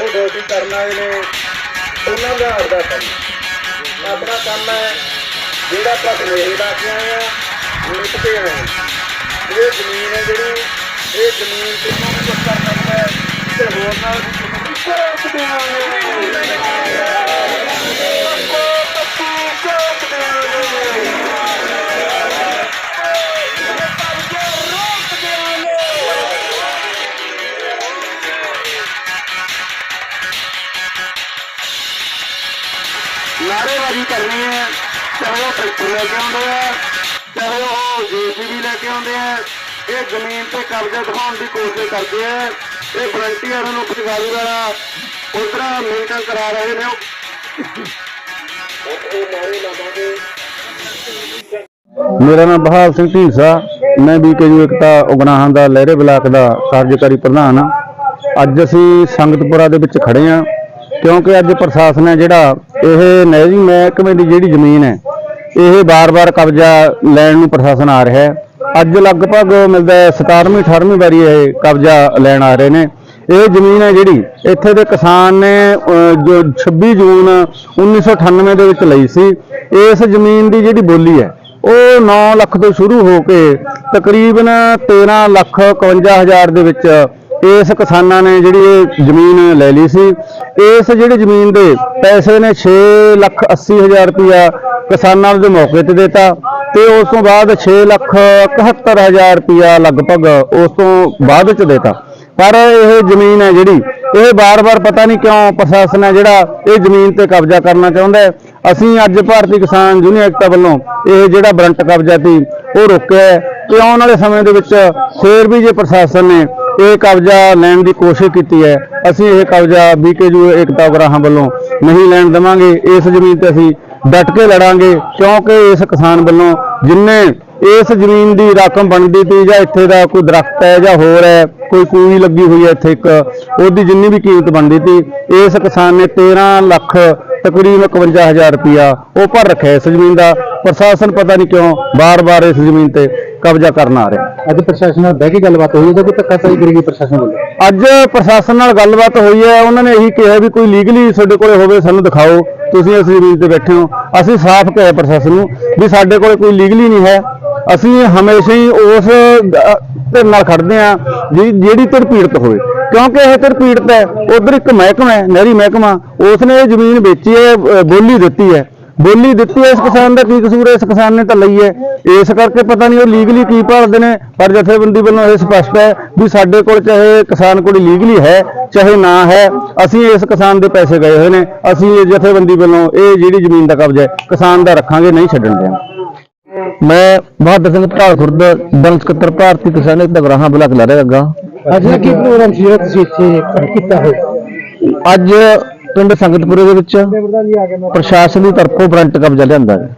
ਉਹ ਡਿਊਟੀ ਕਰਨ ਆਏ ਨੇ ਉਹਨਾਂ ਦਾ ਆਪਦਾ ਕੰਮ ਆਪਣਾ ਕੰਮ ਹੈ ਜਿਹੜਾ ਆਪਾਂ ਕਮੇਟੀ ਲਾ ਕੇ ਆਏ ਆ ਮਿੱਟ ਕੇ ਆਏ ਆ। ਇਹ ਜ਼ਮੀਨ ਹੈ ਜਿਹੜੀ, ਇਹ ਜ਼ਮੀਨ ਤੇ ਨੂੰ ਵੀ ਕੁਛ ਕਰ ਸਕਦਾ ਹੈ ਤੇ ਹੋਰ ਨਾਲ ਵੀ ਕੁਛ ਕਰ ਨਾਰੇਬਾਜ਼ੀ ਕਰਨੀ ਹੈ ਚਾਹੇ ਉਹ ਟਰੈਕਟਰ ਲੈ ਕੇ ਆਉਂਦੇ ਆ, ਚਾਹੇ ਉਹ ਜੀਸੀਬੀ ਲੈ ਕੇ ਆਉਂਦੇ ਆ, ਇਹ ਜ਼ਮੀਨ ਤੇ ਕਬਜ਼ਾ ਦਿਖਾਉਣ ਦੀ ਕੋਸ਼ਿਸ਼ ਕਰਦੇ ਆ। ਇਹ ਵਲੰਟੀਅਰਾਂ ਨੂੰ ਪਟਵਾਰੀ ਵਾਲਾ ਉਧਰ ਮੀਟਿੰਗ ਕਰਾ ਰਹੇ ਨੇ ਮੇਰਾ ਨਾਮ ਬਹਾਲ ਸਿੰਘ ਢੀਂਸਾ ਮੈਂ ਬੀਕੇਯੂ ਇਕਤਾ ਉਗਨਾਹਾਂ ਦਾ ਲਹਿਰੇ ਬਲਾਕ ਦਾ ਕਾਰਜਕਾਰੀ ਪ੍ਰਧਾਨ ਹਾਂ। ਅੱਜ ਅਸੀਂ ਸੰਗਤਪੁਰਾ ਦੇ ਵਿੱਚ ਖੜੇ ਹਾਂ, ਕਿਉਂਕਿ ਅੱਜ ਪ੍ਰਸ਼ਾਸਨ ਹੈ ਜਿਹੜਾ ਇਹ ਨਹਿਰੀ ਮਹਿਕਮੇ ਦੀ ਜਿਹੜੀ ਜ਼ਮੀਨ ਹੈ, ਇਹ ਬਾਰ-ਬਾਰ ਕਬਜ਼ਾ ਲੈਣ ਨੂੰ ਪ੍ਰਸ਼ਾਸਨ ਆ ਰਿਹਾ ਹੈ। ਅੱਜ ਲਗਭਗ ਮਿਲਦਾ ਹੈ 17ਵੀਂ 18ਵੀਂ ਵਾਰੀ ਇਹ ਕਬਜ਼ਾ ਲੈਣ ਆ ਰਹੇ ਨੇ। ਇਹ ਜ਼ਮੀਨ ਹੈ ਜਿਹੜੀ ਇੱਥੇ ਦੇ ਕਿਸਾਨ ਨੇ ਜੋ 26 ਜੂਨ 1998 ਦੇ ਵਿੱਚ ਲਈ ਸੀ। ਇਸ ਜ਼ਮੀਨ ਦੀ ਜਿਹੜੀ ਬੋਲੀ ਹੈ, ਉਹ 9 ਲੱਖ ਤੋਂ ਸ਼ੁਰੂ ਹੋ ਕੇ ਤਕਰੀਬਨ 13 ਲੱਖ 51 ਹਜ਼ਾਰ ਦੇ ਵਿੱਚ ਇਸ ਕਿਸਾਨਾਂ ਨੇ ਜਿਹੜੀ ਇਹ ਜ਼ਮੀਨ ਲੈ ਲਈ ਸੀ, ਇਸ ਜਿਹੜੀ ਜ਼ਮੀਨ ਦੇ ਪੈਸੇ ਨੇ 6 ਲੱਖ 80 ਹਜ਼ਾਰ ਰੁਪਇਆ ਕਿਸਾਨਾਂ ਦੇ ਮੌਕੇ ਤੇ ਦਿੱਤਾ ਤੇ ਉਸ ਤੋਂ ਬਾਅਦ 6 ਲੱਖ 71 ਹਜ਼ਾਰ ਰੁਪਇਆ ਲਗਭਗ ਉਸ ਤੋਂ ਬਾਅਦ ਚ ਦਿੱਤਾ। ਪਰ ਇਹ ਜ਼ਮੀਨ ਹੈ ਜਿਹੜੀ, ਇਹ ਬਾਰ-ਬਾਰ ਪਤਾ ਨਹੀਂ ਕਿਉਂ ਪ੍ਰਸ਼ਾਸਨ ਹੈ ਜਿਹੜਾ ਇਹ ਜ਼ਮੀਨ ਤੇ ਕਬਜ਼ਾ ਕਰਨਾ ਚਾਹੁੰਦਾ ਹੈ। ਅਸੀਂ ਅੱਜ ਭਾਰਤੀ ਕਿਸਾਨ ਯੂਨੀਅਨ ਏਕਤਾ ਵੱਲੋਂ ਇਹ ਜਿਹੜਾ ਬਰੰਟ ਕਬਜ਼ਾ ਸੀ, ਉਹ ਰੋਕਿਆ ਹੈ। ਤੇ ਆਉਣ ਵਾਲੇ ਸਮੇਂ ਦੇ ਵਿੱਚ ਫੇਰ ਵੀ ਜੇ ਪ੍ਰਸ਼ਾਸਨ ਨੇ ਇਹ ਕਬਜ਼ਾ ਲੈਣ ਦੀ ਕੋਸ਼ਿਸ਼ ਕੀਤੀ ਹੈ। ਅਸੀਂ ਇਹ ਕਬਜ਼ਾ ਬੀਕੇਯੂ ਏਕਤਾ ਉਗਰਾਹਾਂ ਵੱਲੋਂ ਨਹੀਂ ਲੈਣ ਦੇਵਾਂਗੇ। ਇਸ ਜ਼ਮੀਨ ਤੇ ਅਸੀਂ ਡਟ ਕੇ ਲੜਾਂਗੇ, ਕਿਉਂਕਿ ਇਸ ਕਿਸਾਨ ਵੱਲੋਂ ਜਿੰਨੇ ਇਸ ਜ਼ਮੀਨ ਦੀ ਰਕਮ ਬਣਦੀ ਤੀ ਜਾਂ ਇੱਥੇ ਦਾ ਕੋਈ ਦਰਖਤ ਹੈ ਜਾਂ ਹੋਰ ਹੈ, ਕੋਈ ਕੂਈ ਲੱਗੀ ਹੋਈ ਹੈ ਇੱਥੇ ਇੱਕ, ਉਹਦੀ ਜਿੰਨੀ ਵੀ ਕੀਮਤ ਬਣਦੀ ਤੀ ਇਸ ਕਿਸਾਨ ਨੇ 13 ਲੱਖ ਤਕਰੀਬਨ 51000 ਰੁਪਇਆ ਉਹ ਭਰ ਰੱਖਿਆ ਇਸ ਜ਼ਮੀਨ ਦਾ। ਪ੍ਰਸ਼ਾਸਨ ਪਤਾ ਨਹੀਂ ਕਿਉਂ ਬਾਰ-ਬਾਰ ਇਸ ਜ਼ਮੀਨ ਤੇ ਕਬਜ਼ਾ ਕਰਨ ਆ ਰਿਹਾ। ਅੱਜ ਪ੍ਰਸ਼ਾਸਨ ਨਾਲ ਬਹਿ ਕੇ ਗੱਲਬਾਤ ਹੋਈ ਹੈ ਕਿ ਧੱਕਾ ਸਾਈ ਕਰੇਗੀ ਪ੍ਰਸ਼ਾਸਨ ਵੱਲੋਂ? ਅੱਜ ਪ੍ਰਸ਼ਾਸਨ ਨਾਲ ਗੱਲਬਾਤ ਹੋਈ ਹੈ। ਉਹਨਾਂ ਨੇ ਇਹੀ ਕਿਹਾ ਵੀ ਕੋਈ ਲੀਗਲੀ ਤੁਹਾਡੇ ਕੋਲੇ ਹੋਵੇ ਸਾਨੂੰ ਦਿਖਾਓ। ਤੁਸੀਂ ਇਸ ਜ਼ਮੀਨ ਤੇ ਬੈਠੇ ਹੋ। ਅਸੀਂ ਸਾਫ਼ ਕਿਹਾ ਪ੍ਰਸ਼ਾਸਨ ਨੂੰ ਵੀ ਸਾਡੇ ਕੋਲੇ ਕੋਈ ਲੀਗਲੀ ਨਹੀਂ ਹੈ। ਅਸੀਂ ਹਮੇਸ਼ਾ ਹੀ ਉਸ ਧਿਰ ਨਾਲ ਖੜਦੇ ਆ ਜਿਹੜੀ ਧਿਰ ਪੀੜਤ ਹੋਵੇ। ਕਿਉਂਕਿ ਇਹ ਧਿਰ ਪੀੜਤ ਹੈ ਉਧਰ ਇੱਕ ਮਹਿਕਮਾ ਹੈ ਨਹਿਰੀ ਮਹਿਕਮਾ। ਉਸ ਨੇ ਇਹ ਜ਼ਮੀਨ ਵੇਚੀ ਹੈ ਬੋਲੀ ਦਿੱਤੀ ਹੈ। ਬੋਲੀ ਦਿੱਤੀ ਹੈ ਇਸ ਕਿਸਾਨ ਦਾ ਕੀ ਕਸੂਰ ਹੈ ਇਸ ਕਿਸਾਨ ਨੇ ਤਾਂ ਲਈ ਹੈ। ਇਸ ਕਰਕੇ ਪਤਾ ਨਹੀਂ ਉਹ ਲੀਗਲੀ ਕੀ ਭਾਲਦੇ ਨੇ ਪਰ ਜਥੇਬੰਦੀ ਵੱਲੋਂ ਇਹ ਸਪਸ਼ਟ ਹੈ ਵੀ ਸਾਡੇ ਕੋਲ ਚਾਹੇ ਕਿਸਾਨ ਕੋਲ ਲੀਗਲੀ ਹੈ ਚਾਹੇ ਨਾ ਹੈ ਅਸੀਂ ਇਸ ਕਿਸਾਨ ਦੇ ਪੈਸੇ ਗਏ ਹੋਏ ਨੇ ਅਸੀਂ ਇਹ ਜਥੇਬੰਦੀ ਵੱਲੋਂ ਇਹ ਜਿਹੜੀ ਜ਼ਮੀਨ ਦਾ ਕਬਜ਼ਾ ਹੈ ਕਿਸਾਨ ਦਾ ਰੱਖਾਂਗੇ ਨਹੀਂ ਛੱਡਣ ਦੇਵਾਂਗੇ ਮੈਂ ਬਹਾਦਰ ਸਿੰਘ ਢਾਲ ਖੁਰਦ ਦਲ ਸਕੱਤਰ ਭਾਰਤੀ ਕਿਸਾਨ ਏਕਤਾ ਗਰਾਹਾਂ ਬਲਾਕ ਲਾ ਰਿਹਾ ਅੱਗਾ। ਅੱਜ ਦਾ ਕੀ ਪ੍ਰੋਗਰਾਮ ਸੀ ਤੁਸੀਂ ਇੱਥੇ ਕੀਤਾ ਹੋਇਆ? ਅੱਜ ਪਿੰਡ ਸੰਗਤਪੁਰੇ ਦੇ ਵਿੱਚ ਪ੍ਰਸ਼ਾਸਨ ਦੀ ਤਰਫੋਂ ਬਰੰਟ ਕਬਜ਼ਾ ਲਿਆਂਦਾ ਹੈ।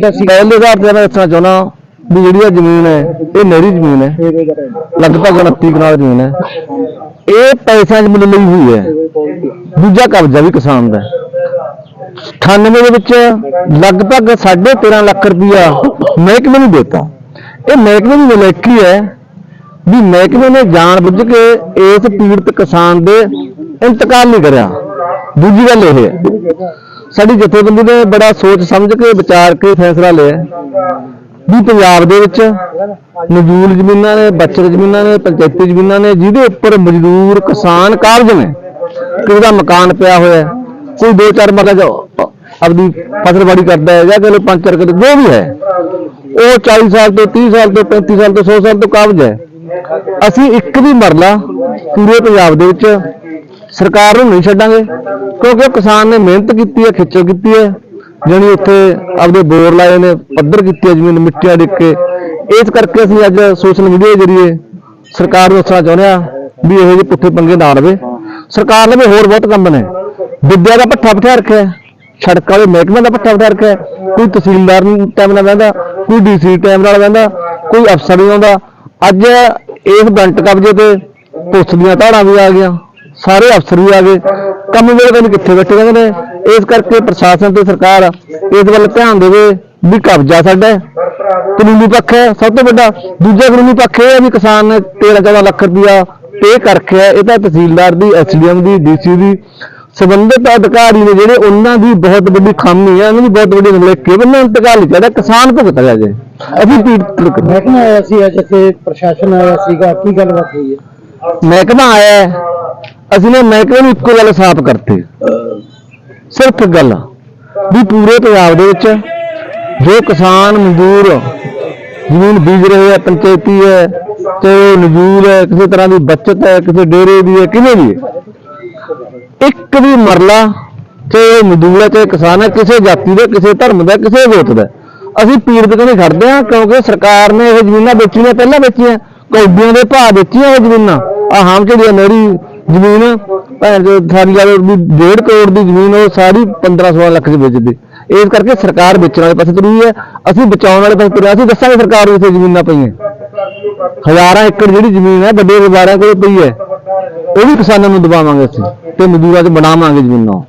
ਦਾ ਸੀ? ਪਹਿਲੇ ਆਧਾਰ ਤੇ ਮੈਂ ਦੱਸਣਾ ਚਾਹੁੰਦਾ ਵੀ ਜਿਹੜੀ ਇਹ ਜ਼ਮੀਨ ਹੈ ਇਹ ਨਹਿਰੀ ਜ਼ਮੀਨ ਹੈ। ਲਗਭਗ 29 ਕਨਾਲ ਜ਼ਮੀਨ ਹੈ। ਇਹ ਪੈਸਿਆਂ 'ਚ ਮੁੱਲ ਲਈ ਹੋਈ ਹੈ। ਦੂਜਾ ਕਬਜ਼ਾ ਵੀ ਕਿਸਾਨ ਦਾ ਹੈ। 98 ਦੇ ਵਿੱਚ ਲਗਭਗ 13.5 ਲੱਖ ਰੁਪਇਆ ਮਹਿਕਮੇ ਨੂੰ ਦਿੱਤਾ। ਇਹ ਮਹਿਕਮੇ ਦੀ ਨਲੇਕੀ ਹੈ ਵੀ ਮਹਿਕਮੇ ਨੇ ਜਾਣ ਬੁੱਝ ਕੇ ਇਸ ਪੀੜਤ ਕਿਸਾਨ ਦੇ ਇੰਤਕਾਲ ਨਹੀਂ ਕਰਿਆ। ਦੂਜੀ ਗੱਲ ਇਹ ਹੈ, ਸਾਡੀ ਜਥੇਬੰਦੀ ਨੇ ਬੜਾ ਸੋਚ ਸਮਝ ਕੇ, ਵਿਚਾਰ ਕੇ ਫੈਸਲਾ ਲਿਆ। ਵੀ ਪੰਜਾਬ ਦੇ ਵਿੱਚ ਨਜੂਲ ਜ਼ਮੀਨਾਂ ਨੇ, ਬਚਤ ਜ਼ਮੀਨਾਂ ਨੇ, ਪੰਚਾਇਤੀ ਜ਼ਮੀਨਾਂ ਨੇ, ਜਿਹਦੇ ਉੱਪਰ ਮਜ਼ਦੂਰ ਕਿਸਾਨ ਕਾਬਜ਼ ਨੇ ਕਿਸੇ ਦਾ ਮਕਾਨ ਪਿਆ ਹੋਇਆ, ਕੋਈ ਦੋ ਚਾਰ ਮਰਲਾ ਜੋ ਆਪਦੀ ਫਸਲਬਾੜੀ ਕਰਦਾ ਹੈ, ਜਾਂ ਕਿਸੇ ਪੰਜ ਚਾਰ ਕਿੱਲੇ ਜੋ ਵੀ ਹੈ, ਉਹ 40 ਸਾਲ ਤੋਂ 30 ਸਾਲ ਤੋਂ 35 ਸਾਲ ਤੋਂ 100 ਸਾਲ ਤੋਂ ਕਾਬਜ ਹੈ। ਅਸੀਂ ਇੱਕ ਵੀ ਮਰਲਾ ਪੂਰੇ ਪੰਜਾਬ ਦੇ ਵਿੱਚ ਸਰਕਾਰ ਨੂੰ ਨਹੀਂ ਛੱਡਾਂਗੇ, ਕਿਉਂਕਿ ਉਹ ਕਿਸਾਨ ਨੇ ਮਿਹਨਤ ਕੀਤੀ ਹੈ ਖਿੱਚੋ ਕੀਤੀ ਹੈ, ਜਾਣੀ ਉੱਥੇ ਆਪਦੇ ਬੋਰ ਲਾਏ ਨੇ, ਪੱਧਰ ਕੀਤੀ ਹੈ ਜ਼ਮੀਨ ਮਿੱਟੀਆਂ ਡਿੱਗ ਕੇ। ਇਸ ਕਰਕੇ ਅਸੀਂ ਅੱਜ ਸੋਸ਼ਲ ਮੀਡੀਆ ਦੇ ਜ਼ਰੀਏ ਸਰਕਾਰ ਨੂੰ ਦੱਸਣਾ ਚਾਹੁੰਦੇ ਹਾਂ ਵੀ ਇਹੋ ਜਿਹੇ ਪੁੱਠੇ ਪੰਗੇ ਨਾ ਲਵੇ। ਸਰਕਾਰ ਨੇ ਵੀ ਹੋਰ ਬਹੁਤ ਕੰਮ ਨੇ। ਵਿੱਦਿਆ ਦਾ ਪੱਠਾ ਬਿਠਾ ਰੱਖਿਆ ਸੜਕਾਂ ਦੇ ਮਹਿਕਮੇ ਦਾ ਪੱਠਾ ਬਿਠਾ ਰੱਖਿਆ ਕੋਈ ਤਹਿਸੀਲਦਾਰ ਟਾਈਮ ਨਾਲ ਬਹਿੰਦਾ, ਕੋਈ ਡੀਸੀ ਟਾਈਮ ਨਾਲ ਬਹਿੰਦਾ, ਕੋਈ ਅਫਸਰ ਨਹੀਂ ਆਉਂਦਾ। ਅੱਜ ਇਸ ਬੰਟ ਕਬਜ਼ੇ ਤੇ ਪੁਲਿਸ ਦੀਆਂ ਧਾੜਾਂ ਵੀ ਆ ਗਈਆਂ। ਸਾਰੇ ਅਫਸਰ ਵੀ ਆ ਗਏ। ਕੰਮ ਵੇਲੇ ਨੀ ਕਿੱਥੇ ਬੈਠੇ ਰਹਿੰਦੇ ਨੇ। ਇਸ ਕਰਕੇ ਪ੍ਰਸ਼ਾਸਨ ਤੇ ਸਰਕਾਰ ਇਸ ਵੱਲ ਧਿਆਨ ਦੇਵੇ ਵੀ ਕਬਜ਼ਾ ਸਾਡਾ। ਕਾਨੂੰਨੀ ਪੱਖ ਹੈ ਸਭ ਤੋਂ ਵੱਡਾ। ਦੂਜਾ ਕਾਨੂੰਨੀ ਪੱਖ ਇਹ ਹੈ ਵੀ ਕਿਸਾਨ ਨੇ 13 14 ਲੱਖ ਰੁਪਇਆ ਪੇ ਕਰਕੇ ਹੈ ਇਹ ਤਾਂ ਤਹਿਸੀਲਦਾਰ ਦੀ ਐਸਡੀਐਮ ਦੀ ਡੀਸੀ ਦੀ। ਸੰਬੰਧਿਤ ਅਧਿਕਾਰੀ ਨੇ ਜਿਹੜੇ ਉਹਨਾਂ ਦੀ ਬਹੁਤ ਵੱਡੀ ਖਾਮੀ ਹੈ ਉਹਨਾਂ ਦੀ ਬਹੁਤ ਵੱਡੀ ਨਗਲੇਕੀ ਹੈ ਉਹਨਾਂ ਨੂੰ ਇੰਤਕਾਲ ਚਾਹੀਦਾ ਕਿਸਾਨ ਭੁਗਤ ਰਿਹਾ ਜੇ ਅਸੀਂ ਪੀੜਤ ਮਹਿਕਮਾ ਆਇਆ ਸੀ ਅੱਜ ਇੱਥੇ ਪ੍ਰਸ਼ਾਸਨ ਆਇਆ ਸੀਗਾ। ਕੀ ਗੱਲਬਾਤ ਹੋਈ ਹੈ? ਮਹਿਕਮਾ ਆਇਆ ਹੈ, ਅਸੀਂ ਨੇ ਮਹਿਕਮੇ ਨੂੰ ਇੱਕੋ ਗੱਲ ਸਾਫ਼ ਕਰਤੇ। ਸਿਰਫ ਇੱਕ ਗੱਲ ਵੀ ਪੂਰੇ ਪੰਜਾਬ ਦੇ ਵਿੱਚ ਜੋ ਕਿਸਾਨ ਮਜ਼ਦੂਰ ਜ਼ਮੀਨ ਬੀਜ ਰਹੇ ਆ, ਪੰਚਾਇਤੀ ਹੈ ਤੇ ਨਜੂਰ ਹੈ, ਕਿਸੇ ਤਰ੍ਹਾਂ ਦੀ ਬਚਤ ਹੈ, ਕਿਸੇ ਡੇਰੇ ਦੀ ਹੈ, ਕਿਵੇਂ ਦੀ ਹੈ। ਇੱਕ ਵੀ ਮਰਲਾ ਚਾਹੇ ਮਜ਼ਦੂਰ ਹੈ, ਚਾਹੇ ਕਿਸਾਨ ਹੈ, ਕਿਸੇ ਜਾਤੀ ਦਾ, ਕਿਸੇ ਧਰਮ ਦਾ, ਕਿਸੇ ਗੋਤ ਦਾ। ਅਸੀਂ ਪੀੜਤ ਤੋਂ ਨਹੀਂ ਖੜਦੇ ਹਾਂ, ਕਿਉਂਕਿ ਸਰਕਾਰ ਨੇ ਇਹ ਜ਼ਮੀਨਾਂ ਵੇਚੀਆਂ, ਪਹਿਲਾਂ ਵੇਚੀਆਂ, ਕੌਡੀਆਂ ਦੇ ਭਾਅ ਵੇਚੀਆਂ ਇਹ ਜ਼ਮੀਨਾਂ। ਆ ਹਾਮ ਝੜੀਆ ਮੇਰੀ ਜ਼ਮੀਨ ਭੈਣ ਜੋ ਸਾਰੀ ਗੱਲ ਵੀ 1.5 ਕਰੋੜ ਦੀ ਜ਼ਮੀਨ ਉਹ ਸਾਰੀ 15 16 ਲੱਖ ਚ ਵੇਚਦੀ। ਇਸ ਕਰਕੇ ਸਰਕਾਰ ਵੇਚਣ ਵਾਲੇ ਪਾਸੇ ਤੁਰੀ ਹੈ। ਅਸੀਂ ਬਚਾਉਣ ਵਾਲੇ ਪਾਸੇ ਤੁਰੇ ਹਾਂ। ਅਸੀਂ ਦੱਸਾਂਗੇ ਸਰਕਾਰ ਨੂੰ ਇੱਥੇ ਜ਼ਮੀਨਾਂ ਪਈਆਂ। ਹਜ਼ਾਰਾਂ ਏਕੜ ਜਿਹੜੀ ਜ਼ਮੀਨ ਹੈ, ਵੱਡੇ ਵਪਾਰੀਆਂ ਕੋਲ ਪਈ ਹੈ। ਉਹ ਵੀ ਕਿਸਾਨਾਂ ਨੂੰ ਦਬਾਵਾਂਗੇ ਅਸੀਂ ਤੇ ਮਜ਼ਦੂਰਾਂ 'ਚ ਬਣਾਵਾਂਗੇ ਜ਼ਮੀਨਾਂ।